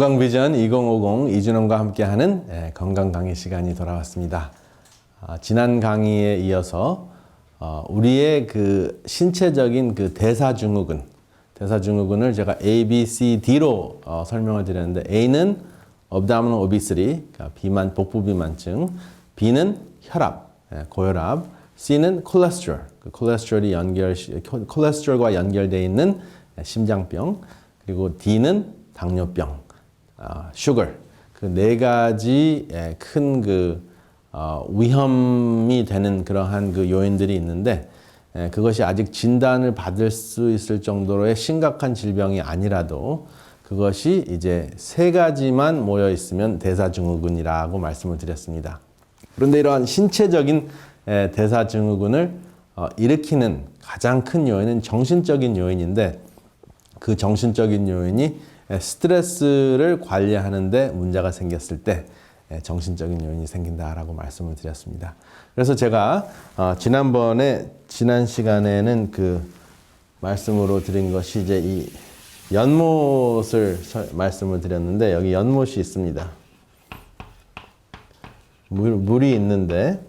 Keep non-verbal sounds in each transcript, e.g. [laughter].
건강 비전 2050 이준원과 함께하는 예, 건강 강의 시간이 돌아왔습니다. 아, 지난 강의에 이어서 어, 우리의 그 신체적인 그 대사증후군, 대사증후군을 제가 A, B, C, D로 어, 설명을 드렸는데 A는 abdominal obesity, 그러니까 비만, 복부 비만증, B는 혈압, 예, 고혈압, C는 콜레스테롤, 그 콜레스테롤이 연결, 콜레스테롤과 연결되어 있는 심장병, 그리고 D는 당뇨병, 아, 슈거. 그네 가지 큰그 위험이 되는 그러한 그 요인들이 있는데 예, 그것이 아직 진단을 받을 수 있을 정도로의 심각한 질병이 아니라도 그것이 이제 세 가지만 모여 있으면 대사증후군이라고 말씀을 드렸습니다. 그런데 이러한 신체적인 에, 대사증후군을 어, 일으키는 가장 큰 요인은 정신적인 요인인데 그 정신적인 요인이 에, 스트레스를 관리하는데 문제가 생겼을 때 에, 정신적인 요인이 생긴다라고 말씀을 드렸습니다. 그래서 제가 어, 지난번에 지난 시간에는 그 말씀으로 드린 것이 이제 이 연못을 설- 말씀을 드렸는데 여기 연못이 있습니다. 물, 물이 있는데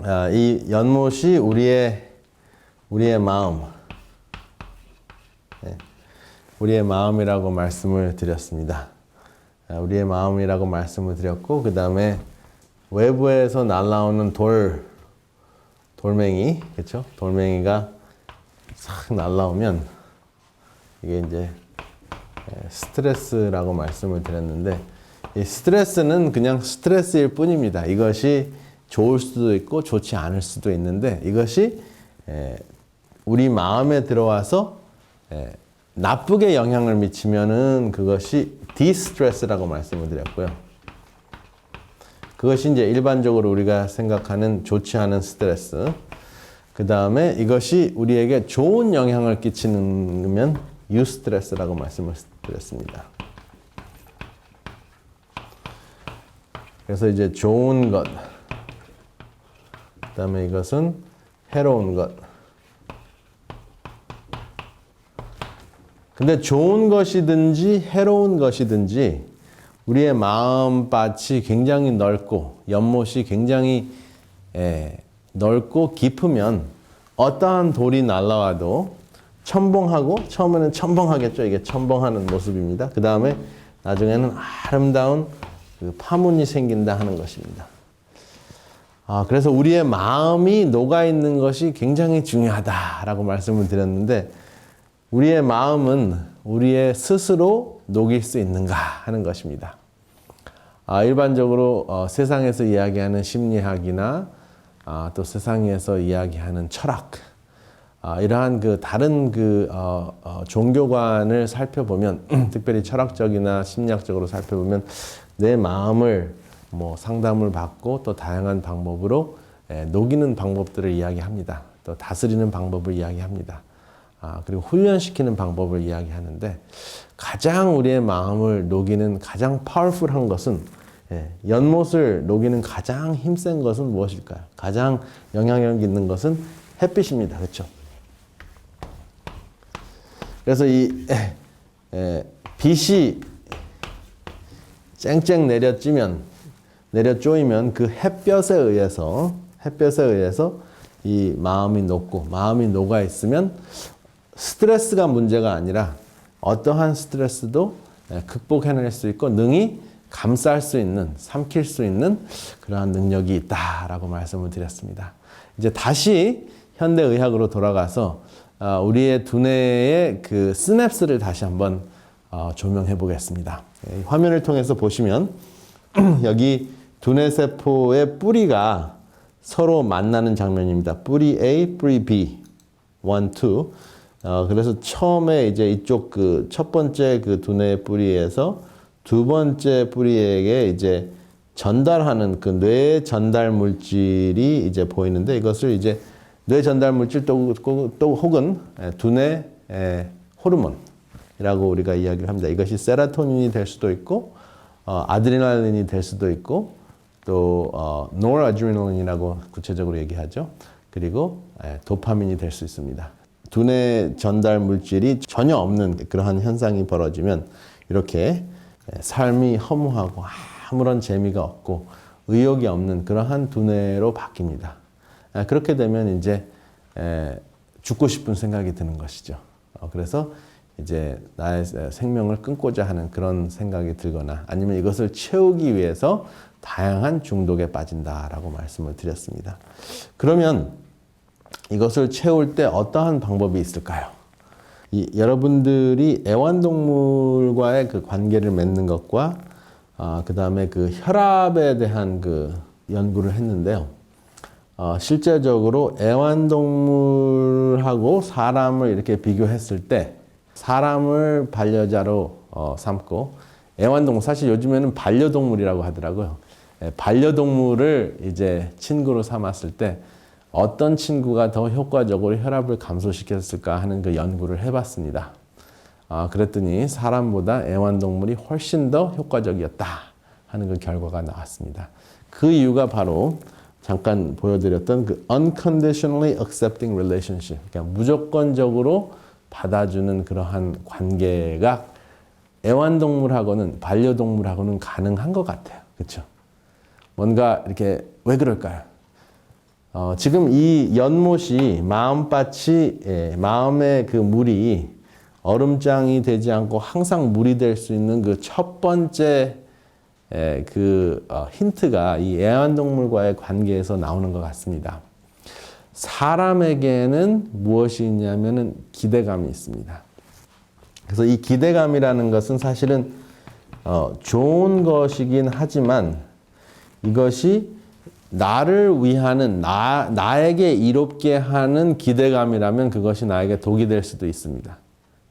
아, 이 연못이 우리의 우리의 마음, 네, 우리의 마음이라고 말씀을 드렸습니다. 아, 우리의 마음이라고 말씀을 드렸고 그 다음에 외부에서 날라오는 돌 돌멩이 그렇죠? 돌멩이가 싹 날라오면 이게 이제 에, 스트레스라고 말씀을 드렸는데 이 스트레스는 그냥 스트레스일 뿐입니다. 이것이 좋을 수도 있고 좋지 않을 수도 있는데 이것이 에, 우리 마음에 들어와서 에, 나쁘게 영향을 미치면은 그것이 디스트레스라고 말씀을 드렸고요. 그것이 이제 일반적으로 우리가 생각하는 좋지 않은 스트레스. 그 다음에 이것이 우리에게 좋은 영향을 끼치는 유스트레스라고 말씀을 드렸습니다. 그래서 이제 좋은 것, 그 다음에 이것은 해로운 것. 근데 좋은 것이든지 해로운 것이든지 우리의 마음밭이 굉장히 넓고 연못이 굉장히 에, 넓고 깊으면 어떠한 돌이 날라와도 첨벙하고 처음에는 첨벙하겠죠. 이게 첨벙하는 모습입니다. 그 다음에 나중에는 아름다운 그 파문이 생긴다 하는 것입니다. 아, 그래서 우리의 마음이 녹아 있는 것이 굉장히 중요하다라고 말씀을 드렸는데 우리의 마음은 우리의 스스로 녹일 수 있는가 하는 것입니다. 아, 일반적으로 어, 세상에서 이야기하는 심리학이나 아, 또 세상에서 이야기하는 철학, 아, 이러한 그 다른 그 어, 어, 종교관을 살펴보면 [clears throat] 특별히 철학적이나 심리학적으로 살펴보면 내 마음을 뭐 상담을 받고 또 다양한 방법으로 에, 녹이는 방법들을 이야기합니다. 또 다스리는 방법을 이야기합니다. 아, 그리고 훈련시키는 방법을 이야기하는데 가장 우리의 마음을 녹이는 가장 파워풀한 것은 예, 연못을 녹이는 가장 힘센 것은 무엇일까요? 가장 영향력 있는 것은 햇빛입니다. 그렇죠? 그래서 이 에, 에, 빛이 쨍쨍 내려찌면 내려 쪼이면 그 햇볕에 의해서 햇볕에 의해서 이 마음이 녹고 마음이 녹아 있으면 스트레스가 문제가 아니라 어떠한 스트레스도 예, 극복해낼 수 있고 능히 감쌀 수 있는 삼킬 수 있는 그러한 능력이 있다라고 말씀을 드렸습니다. 이제 다시 현대 의학으로 돌아가서 아, 우리의 두뇌의 그 시냅스를 다시 한번 어, 조명해 보겠습니다. 예, 화면을 통해서 보시면 [clears throat] 여기 두뇌 세포의 뿌리가 서로 만나는 장면입니다. 뿌리 A, 뿌리 B, 1, 2. 어, 그래서 처음에 이제 이쪽 그 첫 번째 그 두뇌 뿌리에서 두 번째 뿌리에게 이제 전달하는 그 뇌 전달 물질이 이제 보이는데 이것을 이제 뇌 전달 물질 또, 또 혹은 에, 두뇌 에, 호르몬이라고 우리가 이야기를 합니다. 이것이 세라토닌이 될 수도 있고 어, 아드레날린이 될 수도 있고 또 어, 노르아드레날린이라고 구체적으로 얘기하죠. 그리고 에, 도파민이 될 수 있습니다. 두뇌 전달 물질이 전혀 없는 그러한 현상이 벌어지면 이렇게 삶이 허무하고 아무런 재미가 없고 의욕이 없는 그러한 두뇌로 바뀝니다. 아, 그렇게 되면 이제 에, 죽고 싶은 생각이 드는 것이죠. 어, 그래서 이제 나의 생명을 끊고자 하는 그런 생각이 들거나 아니면 이것을 채우기 위해서 다양한 중독에 빠진다라고 말씀을 드렸습니다. 그러면 이것을 채울 때 어떠한 방법이 있을까요? 이, 여러분들이 애완동물과의 그 관계를 맺는 것과 아, 그 다음에 그 혈압에 대한 그 연구를 했는데요. 어, 실제적으로 애완동물하고 사람을 이렇게 비교했을 때 사람을 반려자로 어, 삼고 애완동물 사실 요즘에는 반려동물이라고 하더라고요. 예, 반려동물을 이제 친구로 삼았을 때 어떤 친구가 더 효과적으로 혈압을 감소시켰을까 하는 그 연구를 해봤습니다. 아, 그랬더니 사람보다 애완동물이 훨씬 더 효과적이었다 하는 그 결과가 나왔습니다. 그 이유가 바로 잠깐 보여드렸던 그 unconditionally accepting relationship, 그러니까 무조건적으로 받아주는 그러한 관계가 애완동물하고는 반려동물하고는 가능한 것 같아요. 그렇죠? 뭔가 이렇게 왜 그럴까요? 어, 지금 이 연못이 마음밭이 예, 마음의 그 물이 얼음장이 되지 않고 항상 물이 될 수 있는 그 첫 번째 예, 그 어, 힌트가 이 애완동물과의 관계에서 나오는 것 같습니다. 사람에게는 무엇이 있냐면은 기대감이 있습니다. 그래서 이 기대감이라는 것은 사실은 어, 좋은 것이긴 하지만 이것이 나를 위하는 나 나에게 이롭게 하는 기대감이라면 그것이 나에게 독이 될 수도 있습니다.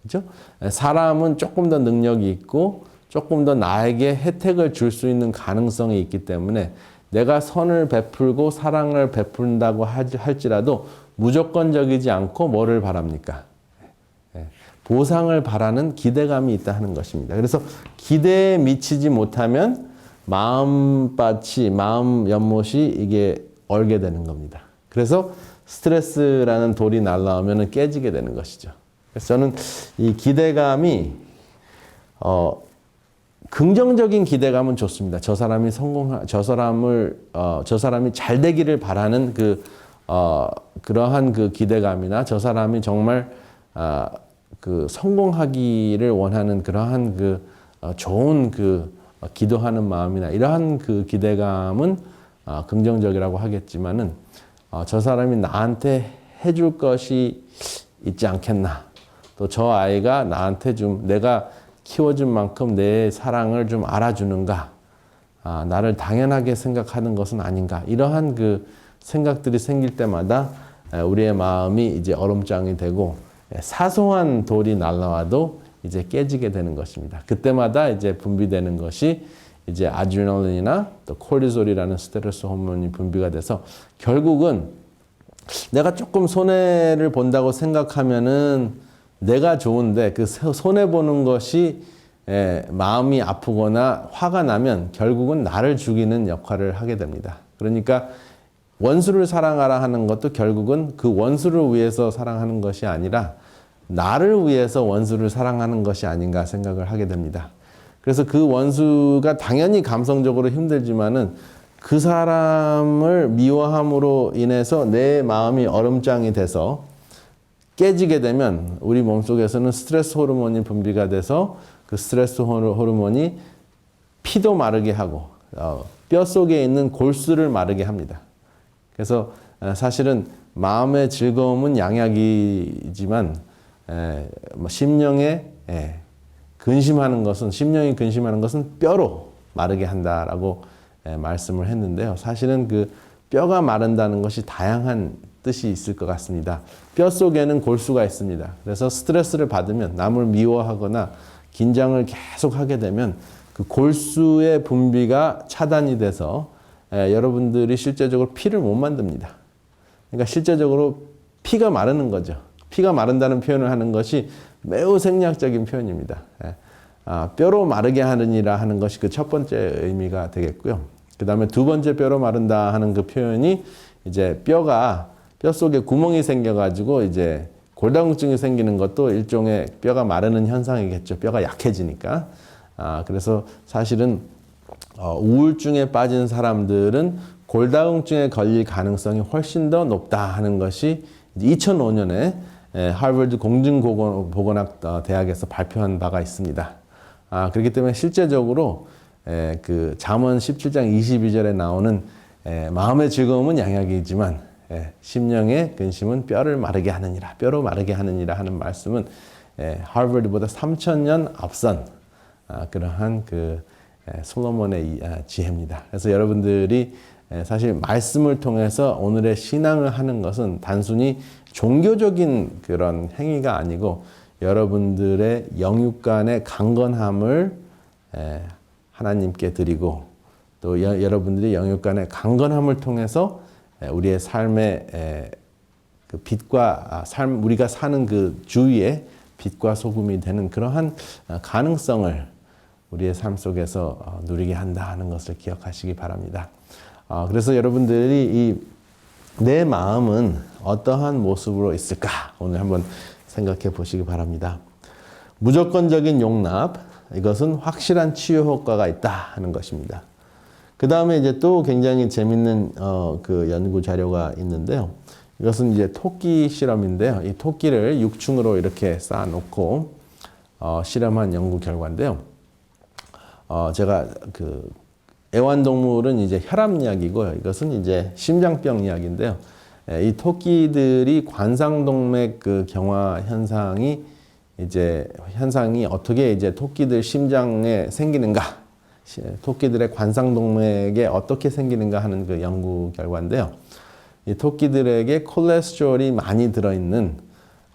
그렇죠? 사람은 조금 더 능력이 있고 조금 더 나에게 혜택을 줄 수 있는 가능성이 있기 때문에 내가 선을 베풀고 사랑을 베푼다고 할지라도 무조건적이지 않고 뭐를 바랍니까? 예, 보상을 바라는 기대감이 있다 하는 것입니다. 그래서 기대에 미치지 못하면 마음밭이, 마음 연못이 이게 얼게 되는 겁니다. 그래서 스트레스라는 돌이 날라오면 깨지게 되는 것이죠. 그래서 저는 이 기대감이 어, 긍정적인 기대감은 좋습니다. 저 사람이 성공, 저 사람을 어, 저 사람이 잘 되기를 바라는 그 어, 그러한 그 기대감이나 저 사람이 정말 어, 그 성공하기를 원하는 그러한 그 어, 좋은 그 기도하는 마음이나 이러한 그 기대감은 어, 긍정적이라고 하겠지만은 어, 저 사람이 나한테 해줄 것이 있지 않겠나. 또 저 아이가 나한테 좀 내가 키워준 만큼 내 사랑을 좀 알아주는가. 아, 나를 당연하게 생각하는 것은 아닌가. 이러한 그 생각들이 생길 때마다 우리의 마음이 이제 얼음장이 되고 사소한 돌이 날라와도 이제 깨지게 되는 것입니다. 그때마다 이제 분비되는 것이 이제 아드레날린이나 또 콜리솔이라는 스트레스 호르몬이 분비가 돼서 결국은 내가 조금 손해를 본다고 생각하면은 내가 좋은데 그 손해 보는 것이 에, 마음이 아프거나 화가 나면 결국은 나를 죽이는 역할을 하게 됩니다. 그러니까 원수를 사랑하라 하는 것도 결국은 그 원수를 위해서 사랑하는 것이 아니라 나를 위해서 원수를 사랑하는 것이 아닌가 생각을 하게 됩니다. 그래서 그 원수가 당연히 감성적으로 힘들지만은 그 사람을 미워함으로 인해서 내 마음이 얼음장이 돼서 깨지게 되면 우리 몸속에서는 스트레스 호르몬이 분비가 돼서 그 스트레스 호르몬이 피도 마르게 하고 어, 뼈 속에 있는 골수를 마르게 합니다. 그래서 사실은 마음의 즐거움은 양약이지만 뭐 심령에 근심하는 것은 심령이 근심하는 것은 뼈로 마르게 한다라고 말씀을 했는데요. 사실은 그 뼈가 마른다는 것이 다양한 뜻이 있을 것 같습니다. 뼈 속에는 골수가 있습니다. 그래서 스트레스를 받으면 남을 미워하거나 긴장을 계속 하게 되면 그 골수의 분비가 차단이 돼서 에, 여러분들이 실제적으로 피를 못 만듭니다. 그러니까 실제적으로 피가 마르는 거죠. 피가 마른다는 표현을 하는 것이 매우 생략적인 표현입니다. 에, 아, 뼈로 마르게 하느니라 하는 것이 그 첫 번째 의미가 되겠고요. 그 다음에 두 번째 뼈로 마른다 하는 그 표현이 이제 뼈가 뼈 속에 구멍이 생겨가지고 이제 골다공증이 생기는 것도 일종의 뼈가 마르는 현상이겠죠. 뼈가 약해지니까. 아, 그래서 사실은 어, 우울증에 빠진 사람들은 골다공증에 걸릴 가능성이 훨씬 더 높다 하는 것이 2005년에 하버드 공중보건학 어, 대학에서 발표한 바가 있습니다. 아, 그렇기 때문에 실제적으로 에, 그 잠언 17장 22절에 나오는 에, 마음의 즐거움은 양약이지만 에, 심령의 근심은 뼈를 마르게 하느니라 뼈로 마르게 하느니라 하는 말씀은 에, 하버드보다 3천년 앞선 아, 그러한 그 에, 솔로몬의 이, 아, 지혜입니다. 그래서 여러분들이 에, 사실 말씀을 통해서 오늘의 신앙을 하는 것은 단순히 종교적인 그런 행위가 아니고 여러분들의 영육간의 강건함을 에, 하나님께 드리고 또 여, 여러분들이 영육간의 강건함을 통해서 에, 우리의 삶의 에, 그 빛과 아, 삶 우리가 사는 그 주위에 빛과 소금이 되는 그러한 아, 가능성을 우리의 삶 속에서 어, 누리게 한다 하는 것을 기억하시기 바랍니다. 아, 그래서 여러분들이 이 내 마음은 어떠한 모습으로 있을까 오늘 한번 생각해 보시기 바랍니다. 무조건적인 용납 이것은 확실한 치유 효과가 있다 하는 것입니다. 그 다음에 이제 또 굉장히 재밌는 어, 그 연구 자료가 있는데요. 이것은 이제 토끼 실험인데요. 이 토끼를 6층으로 이렇게 쌓아놓고 어, 실험한 연구 결과인데요. 어, 제가 그 애완동물은 이제 혈압약이고요. 이것은 이제 심장병 약인데요. 에, 이 토끼들이 관상동맥 그 경화 현상이 이제 현상이 어떻게 이제 토끼들 심장에 생기는가, 시- 토끼들의 관상동맥에 어떻게 생기는가 하는 그 연구 결과인데요. 이 토끼들에게 콜레스테롤이 많이 들어있는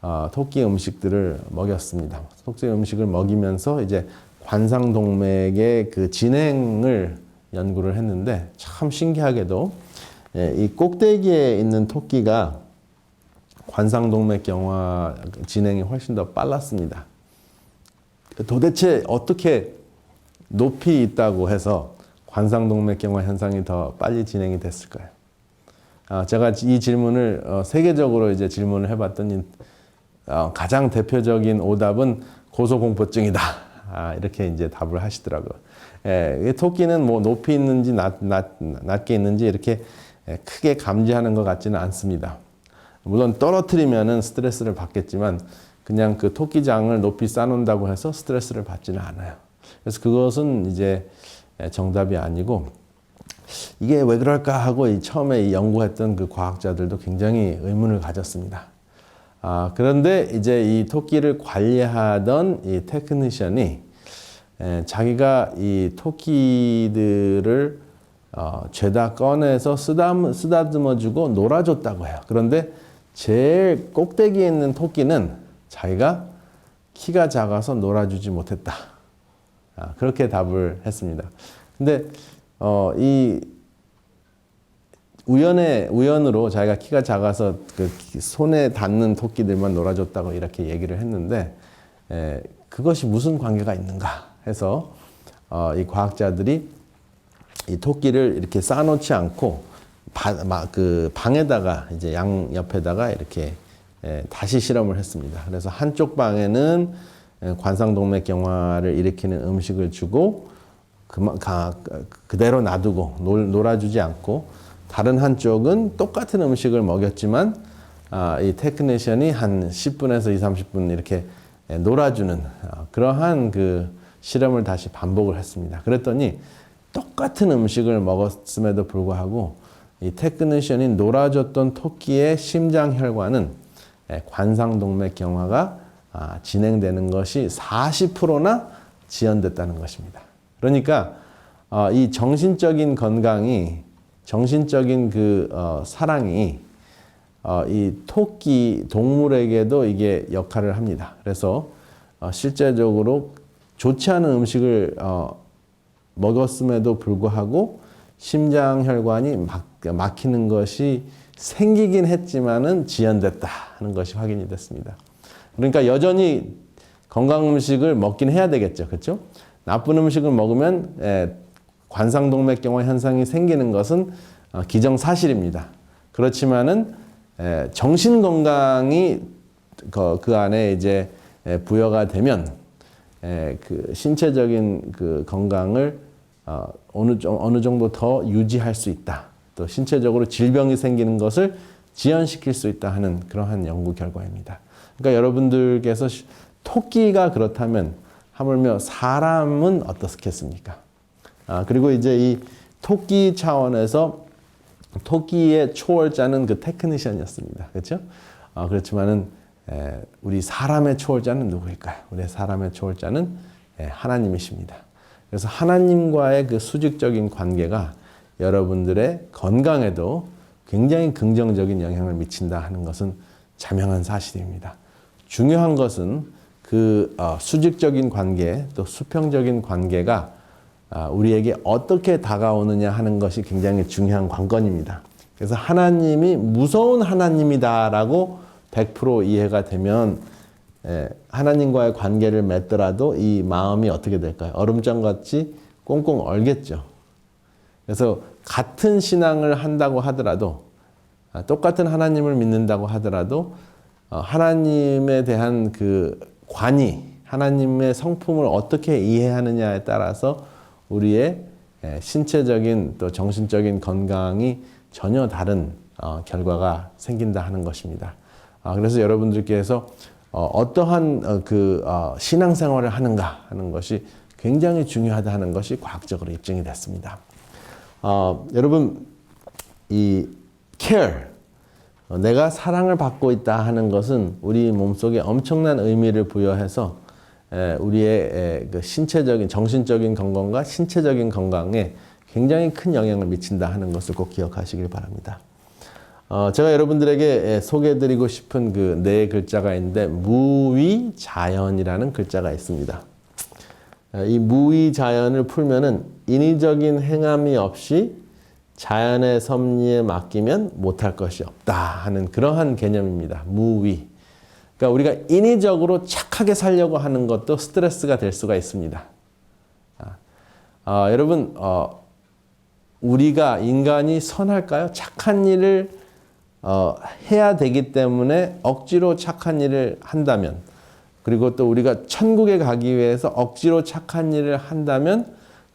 어, 토끼 음식들을 먹였습니다. 토끼 음식을 먹이면서 이제 관상동맥의 그 진행을 연구를 했는데 참 신기하게도 예, 이 꼭대기에 있는 토끼가 관상동맥 경화 진행이 훨씬 더 빨랐습니다. 도대체 어떻게 높이 있다고 해서 관상동맥 경화 현상이 더 빨리 진행이 됐을까요? 아, 제가 이 질문을 어, 세계적으로 이제 질문을 해봤더니 어, 가장 대표적인 오답은 고소공포증이다. 아, 이렇게 이제 답을 하시더라고요. 예, 이 토끼는 뭐 높이 있는지 낮, 낮, 낮게 있는지 이렇게 예, 크게 감지하는 것 같지는 않습니다. 물론 떨어뜨리면은 스트레스를 받겠지만 그냥 그 토끼장을 높이 쌓는다고 해서 스트레스를 받지는 않아요. 그래서 그것은 이제 예, 정답이 아니고 이게 왜 그럴까 하고 이 처음에 이 연구했던 그 과학자들도 굉장히 의문을 가졌습니다. 아, 그런데 이제 이 토끼를 관리하던 이 테크니션이 에, 자기가 이 토끼들을 어, 죄다 꺼내서 쓰담, 쓰다듬어주고 놀아줬다고 해요. 그런데 제일 꼭대기에 있는 토끼는 자기가 키가 작아서 놀아주지 못했다. 아, 그렇게 답을 했습니다. 근데 어, 이 우연의 우연으로 자기가 키가 작아서 그 키- 손에 닿는 토끼들만 놀아줬다고 이렇게 얘기를 했는데 에, 그것이 무슨 관계가 있는가 해서 어, 이 과학자들이 이 토끼를 이렇게 쌓아놓지 않고 바, 마, 그 방에다가 이제 양 옆에다가 이렇게 에, 다시 실험을 했습니다. 그래서 한쪽 방에는 에, 관상동맥 경화를 일으키는 음식을 주고 그마, 가, 그대로 놔두고 놀, 놀아주지 않고 다른 한쪽은 똑같은 음식을 먹였지만 아, 이 테크니션이 한 10분에서 2, 30분 이렇게 에, 놀아주는 아, 그러한 그 실험을 다시 반복을 했습니다. 그랬더니 똑같은 음식을 먹었음에도 불구하고 이 테크니션이 놀아줬던 토끼의 심장 혈관은 에, 관상동맥 경화가 아, 진행되는 것이 40%나 지연됐다는 것입니다. 그러니까 어, 이 정신적인 건강이 정신적인 그 어, 사랑이 어, 이 토끼 동물에게도 이게 역할을 합니다. 그래서 어, 실제적으로 좋지 않은 음식을 어, 먹었음에도 불구하고 심장 혈관이 막, 막히는 것이 생기긴 했지만은 지연됐다 하는 것이 확인이 됐습니다. 그러니까 여전히 건강 음식을 먹긴 해야 되겠죠. 그렇죠? 나쁜 음식을 먹으면 에, 관상동맥경화 현상이 생기는 것은 어, 기정사실입니다. 그렇지만은 에, 정신 건강이 그, 그 안에 이제 에, 부여가 되면 에, 그 신체적인 그 건강을 어, 어느 정- 어느 정도 더 유지할 수 있다. 또 신체적으로 질병이 생기는 것을 지연시킬 수 있다 하는 그러한 연구 결과입니다. 그러니까 여러분들께서 시- 토끼가 그렇다면 하물며 사람은 어떻겠습니까? 아, 그리고 이제 이 토끼 차원에서 토끼의 초월자는 그 테크니션이었습니다. 그렇죠? 어, 그렇지만은 에, 우리 사람의 초월자는 누구일까요? 우리 사람의 초월자는 에, 하나님이십니다. 그래서 하나님과의 그 수직적인 관계가 여러분들의 건강에도 굉장히 긍정적인 영향을 미친다 하는 것은 자명한 사실입니다. 중요한 것은 그 어, 수직적인 관계 또 수평적인 관계가 아, 우리에게 어떻게 다가오느냐 하는 것이 굉장히 중요한 관건입니다. 그래서 하나님이 무서운 하나님이다라고 100% 이해가 되면 에, 하나님과의 관계를 맺더라도 이 마음이 어떻게 될까요? 얼음장 같이 꽁꽁 얼겠죠. 그래서 같은 신앙을 한다고 하더라도 아, 똑같은 하나님을 믿는다고 하더라도 어, 하나님에 대한 그 관이 하나님의 성품을 어떻게 이해하느냐에 따라서 우리의 에, 신체적인 또 정신적인 건강이 전혀 다른 어, 결과가 생긴다 하는 것입니다. 아, 그래서 여러분들께서 어, 어떠한 어, 그 어, 신앙생활을 하는가 하는 것이 굉장히 중요하다 하는 것이 과학적으로 입증이 됐습니다. 어, 여러분 이 care 어, 내가 사랑을 받고 있다 하는 것은 우리 몸속에 엄청난 의미를 부여해서 에, 우리의 에, 그 신체적인 정신적인 건강과 신체적인 건강에 굉장히 큰 영향을 미친다 하는 것을 꼭 기억하시길 바랍니다. 어, 제가 여러분들에게 에, 소개해드리고 싶은 그 네 글자가 있는데 무위자연이라는 글자가 있습니다. 에, 이 무위자연을 풀면은 인위적인 행함이 없이 자연의 섭리에 맡기면 못할 것이 없다 하는 그러한 개념입니다. 무위. 그러니까 우리가 인위적으로 착하게 살려고 하는 것도 스트레스가 될 수가 있습니다. 아, 아, 여러분, 어, 우리가 인간이 선할까요? 착한 일을 어, 해야 되기 때문에 억지로 착한 일을 한다면, 그리고 또 우리가 천국에 가기 위해서 억지로 착한 일을 한다면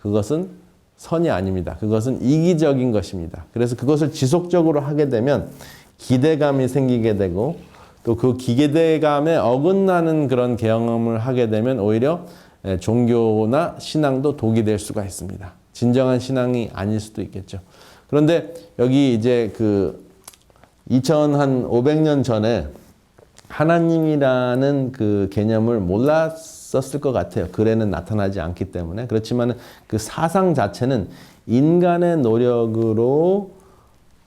그것은 선이 아닙니다. 그것은 이기적인 것입니다. 그래서 그것을 지속적으로 하게 되면 기대감이 생기게 되고 또 그 기대감에 어긋나는 그런 경험을 하게 되면 오히려 예, 종교나 신앙도 독이 될 수가 있습니다. 진정한 신앙이 아닐 수도 있겠죠. 그런데 여기 이제 그 2500년 전에 하나님이라는 그 개념을 몰랐었을 것 같아요. 글에는 나타나지 않기 때문에. 그렇지만 그 사상 자체는 인간의 노력으로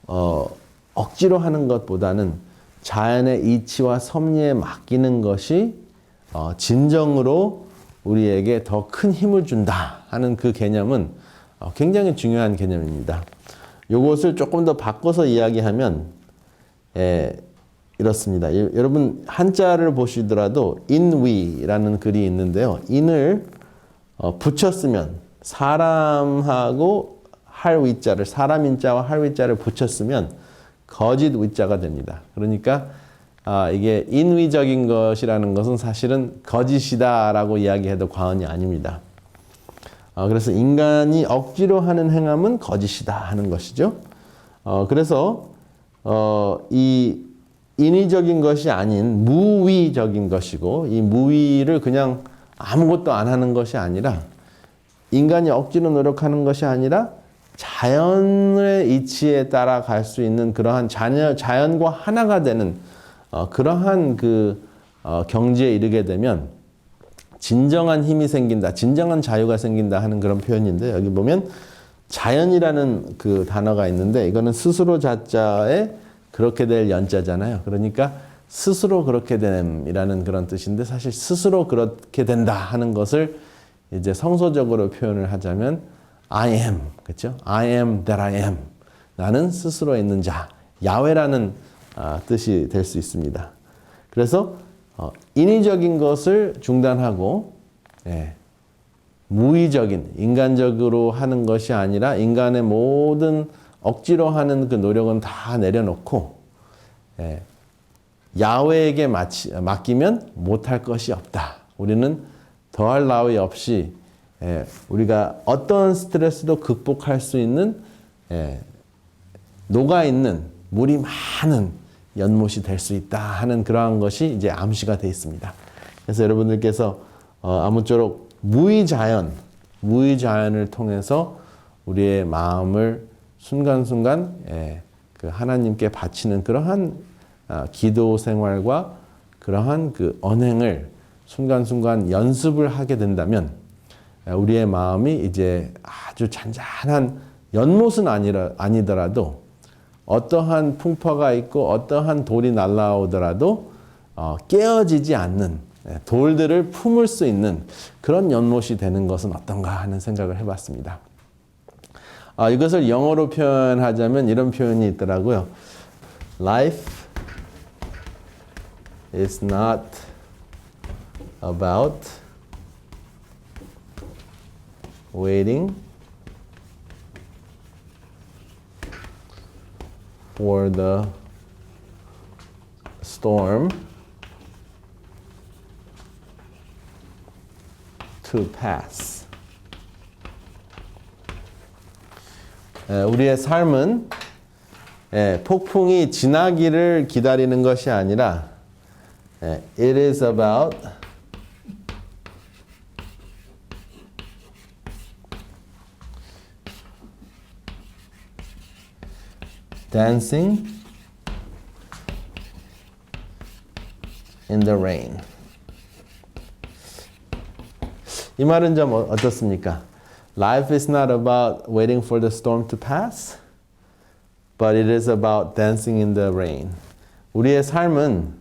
어, 억지로 하는 것보다는 자연의 이치와 섭리에 맡기는 것이 어, 진정으로 우리에게 더 큰 힘을 준다 하는 그 개념은 어, 굉장히 중요한 개념입니다. 이것을 조금 더 바꿔서 이야기하면 에, 이렇습니다. 이- 여러분 한자를 보시더라도 인위라는 글이 있는데요. 인을 어, 붙였으면 사람하고 할 위자를 사람 인자와 할 위자를 붙였으면 거짓 위자가 됩니다. 그러니까 아, 이게 인위적인 것이라는 것은 사실은 거짓이다라고 이야기해도 과언이 아닙니다. 어, 그래서 인간이 억지로 하는 행함은 거짓이다 하는 것이죠. 어, 그래서 어, 이 인위적인 것이 아닌 무위적인 것이고 이 무위를 그냥 아무것도 안 하는 것이 아니라 인간이 억지로 노력하는 것이 아니라 자연의 이치에 따라 갈 수 있는 그러한 자연, 자연과 하나가 되는 어, 그러한 그 어, 경지에 이르게 되면 진정한 힘이 생긴다, 진정한 자유가 생긴다 하는 그런 표현인데 여기 보면 자연이라는 그 단어가 있는데 이거는 스스로 자자에 그렇게 될 연자잖아요. 그러니까 스스로 그렇게 됨이라는 그런 뜻인데 사실 스스로 그렇게 된다 하는 것을 이제 성소적으로 표현을 하자면 I am 그렇죠? I am that I am 나는 스스로 있는 자 야훼라는 아, 뜻이 될 수 있습니다. 그래서 어, 인위적인 것을 중단하고 예, 무의적인 인간적으로 하는 것이 아니라 인간의 모든 억지로 하는 그 노력은 다 내려놓고 예, 야훼에게 마치, 맡기면 못할 것이 없다. 우리는 더할 나위 없이 예, 우리가 어떤 스트레스도 극복할 수 있는 예, 녹아 있는 물이 많은 연못이 될 수 있다 하는 그러한 것이 이제 암시가 되어 있습니다. 그래서 여러분들께서 어, 아무쪼록 무의자연, 무의자연을 통해서 우리의 마음을 순간순간 예, 그 하나님께 바치는 그러한 아, 기도 생활과 그러한 그 언행을 순간순간 연습을 하게 된다면 아, 우리의 마음이 이제 아주 잔잔한 연못은 아니라, 아니더라도 어떠한 풍파가 있고 어떠한 돌이 날라오더라도 어, 깨어지지 않는 예, 돌들을 품을 수 있는 그런 연못이 되는 것은 어떤가 하는 생각을 해봤습니다. 아, 이것을 영어로 표현하자면 이런 표현이 있더라고요. Life is not about waiting for the storm to pass. 에, 우리의 삶은 에, 폭풍이 지나기를 기다리는 것이 아니라 에, it is about dancing in the rain. 이 말은 좀 어- 어떻습니까? Life is not about waiting for the storm to pass, but it is about dancing in the rain. 우리의 삶은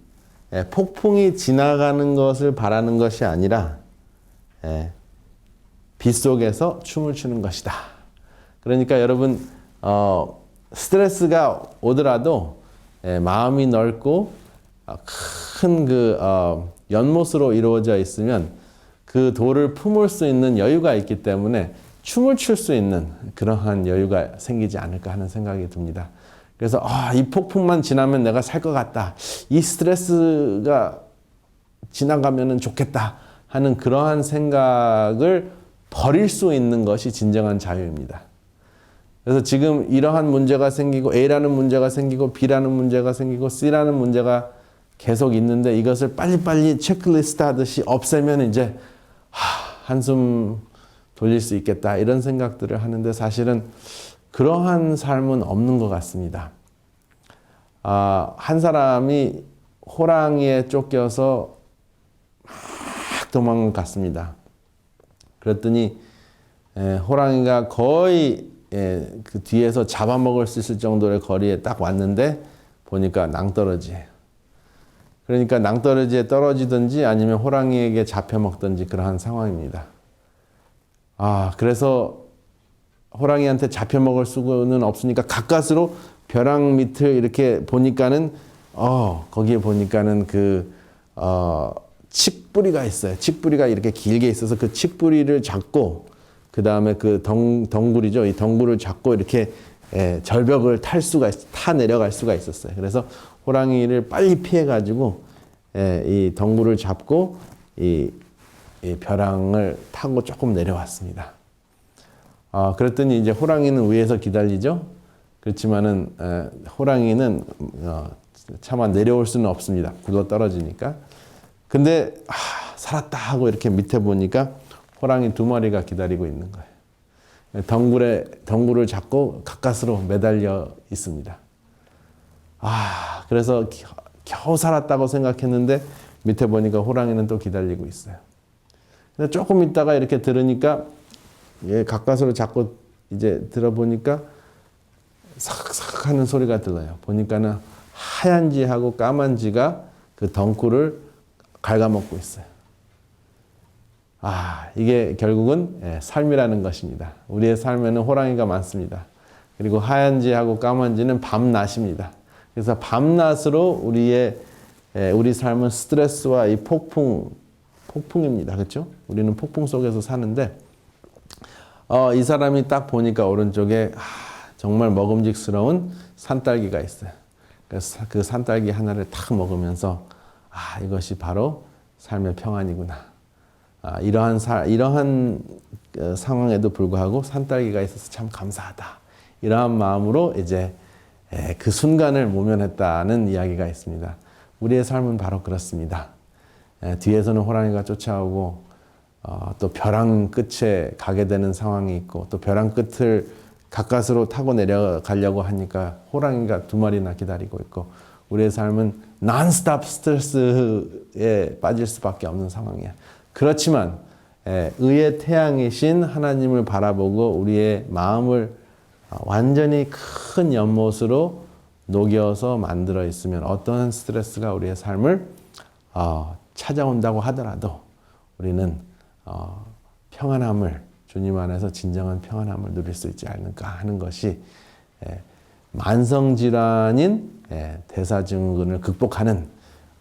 예, 폭풍이 지나가는 것을 바라는 것이 아니라 예, 빗속에서 춤을 추는 것이다. 그러니까 여러분 어, 스트레스가 오더라도 예, 마음이 넓고 큰그 어, 연못으로 이루어져 있으면 그 돌을 품을 수 있는 여유가 있기 때문에 춤을 출 수 있는 그러한 여유가 생기지 않을까 하는 생각이 듭니다. 그래서 아, 이 폭풍만 지나면 내가 살 것 같다. 이 스트레스가 지나가면은 좋겠다 하는 그러한 생각을 버릴 수 있는 것이 진정한 자유입니다. 그래서 지금 이러한 문제가 생기고 A라는 문제가 생기고 B라는 문제가 생기고 C라는 문제가 계속 있는데 이것을 빨리빨리 체크리스트 하듯이 없애면 이제 하, 한숨 돌릴 수 있겠다 이런 생각들을 하는데 사실은 그러한 삶은 없는 것 같습니다. 아, 한 사람이 호랑이에 쫓겨서 막 도망갔습니다. 그랬더니 에, 호랑이가 거의 예, 그 뒤에서 잡아먹을 수 있을 정도의 거리에 딱 왔는데 보니까 낭떠러지예요. 그러니까 낭떠러지에 떨어지든지 아니면 호랑이에게 잡혀먹든지 그러한 상황입니다. 아, 그래서 호랑이한테 잡혀먹을 수는 없으니까 가까스로 벼랑 밑을 이렇게 보니까는 어, 거기에 보니까는 그 어, 칡뿌리가 있어요. 칡뿌리가 이렇게 길게 있어서 그 칡뿌리를 잡고 그 다음에 그 덩, 덩굴이죠. 이 덩굴을 잡고 이렇게 예, 절벽을 탈 수가 있, 타 내려갈 수가 있었어요. 그래서 호랑이를 빨리 피해 가지고 예, 이 덩굴을 잡고 이, 이 벼랑을 타고 조금 내려왔습니다. 아, 그랬더니 이제 호랑이는 위에서 기다리죠. 그렇지만은 에, 호랑이는 어, 차마 내려올 수는 없습니다. 굴러 떨어지니까. 근데 아, 살았다 하고 이렇게 밑에 보니까 호랑이 두 마리가 기다리고 있는 거예요. 덩굴에 덩굴을 잡고 가까스로 매달려 있습니다. 아, 그래서 겨- 겨우 살았다고 생각했는데 밑에 보니까 호랑이는 또 기다리고 있어요. 근데 조금 있다가 이렇게 들으니까 예, 가까스로 잡고 이제 들어보니까 삭삭 하는 소리가 들려요. 보니까는 하얀 지하고 까만 지가 그 덩굴을 갉아먹고 있어요. 아, 이게 결국은 예, 삶이라는 것입니다. 우리의 삶에는 호랑이가 많습니다. 그리고 하얀 지하고 까만 지는 밤낮입니다. 그래서 밤낮으로 우리의 예, 우리 삶은 스트레스와 이 폭풍 폭풍입니다. 그렇죠? 우리는 폭풍 속에서 사는데 어, 이 사람이 딱 보니까 오른쪽에 아, 정말 먹음직스러운 산딸기가 있어요. 그래서 그 산딸기 하나를 탁 먹으면서 아 이것이 바로 삶의 평안이구나. 아, 이러한 사, 이러한 어, 상황에도 불구하고 산딸기가 있어서 참 감사하다. 이러한 마음으로 이제 에, 그 순간을 모면했다는 이야기가 있습니다. 우리의 삶은 바로 그렇습니다. 에, 뒤에서는 호랑이가 쫓아오고 어, 또 벼랑 끝에 가게 되는 상황이 있고 또 벼랑 끝을 가까스로 타고 내려가려고 하니까 호랑이가 두 마리나 기다리고 있고 우리의 삶은 난스탑 스트레스에 빠질 수밖에 없는 상황이야. 그렇지만 에, 의의 태양이신 하나님을 바라보고 우리의 마음을 어, 완전히 큰 연못으로 녹여서 만들어 있으면 어떠한 스트레스가 우리의 삶을 어, 찾아온다고 하더라도 우리는 어, 평안함을 주님 안에서 진정한 평안함을 누릴 수 있지 않을까 하는 것이 예, 만성 질환인 예, 대사 증후군을 극복하는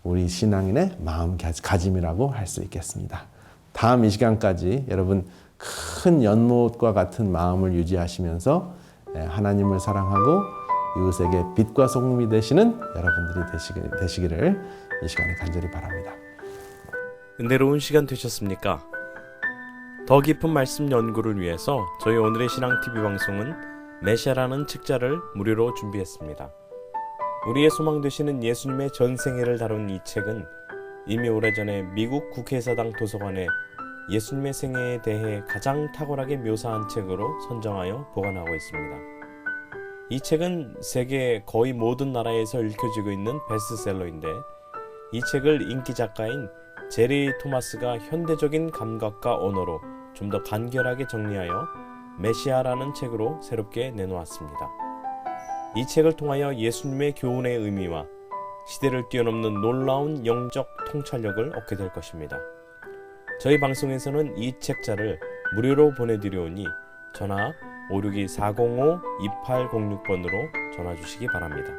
우리 신앙인의 마음 가짐이라고 할 수 있겠습니다. 다음 이 시간까지 여러분 큰 연못과 같은 마음을 유지하시면서 예, 하나님을 사랑하고 이웃에게 빛과 소금이 되시는 여러분들이 되시기, 되시기를 이 시간에 간절히 바랍니다. 은혜로운 시간 되셨습니까? 더 깊은 말씀 연구를 위해서 저희 오늘의 신앙 TV 방송은 메시아라는 책자를 무료로 준비했습니다. 우리의 소망 되시는 예수님의 전생애를 다룬 이 책은 이미 오래전에 미국 국회의사당 도서관에 예수님의 생애에 대해 가장 탁월하게 묘사한 책으로 선정하여 보관하고 있습니다. 이 책은 세계 거의 모든 나라에서 읽혀지고 있는 베스트셀러인데 이 책을 인기 작가인 제리 토마스가 현대적인 감각과 언어로 좀 더 간결하게 정리하여 메시아라는 책으로 새롭게 내놓았습니다. 이 책을 통하여 예수님의 교훈의 의미와 시대를 뛰어넘는 놀라운 영적 통찰력을 얻게 될 것입니다. 저희 방송에서는 이 책자를 무료로 보내드려오니 전화 562-405-2806번으로 전화 주시기 바랍니다.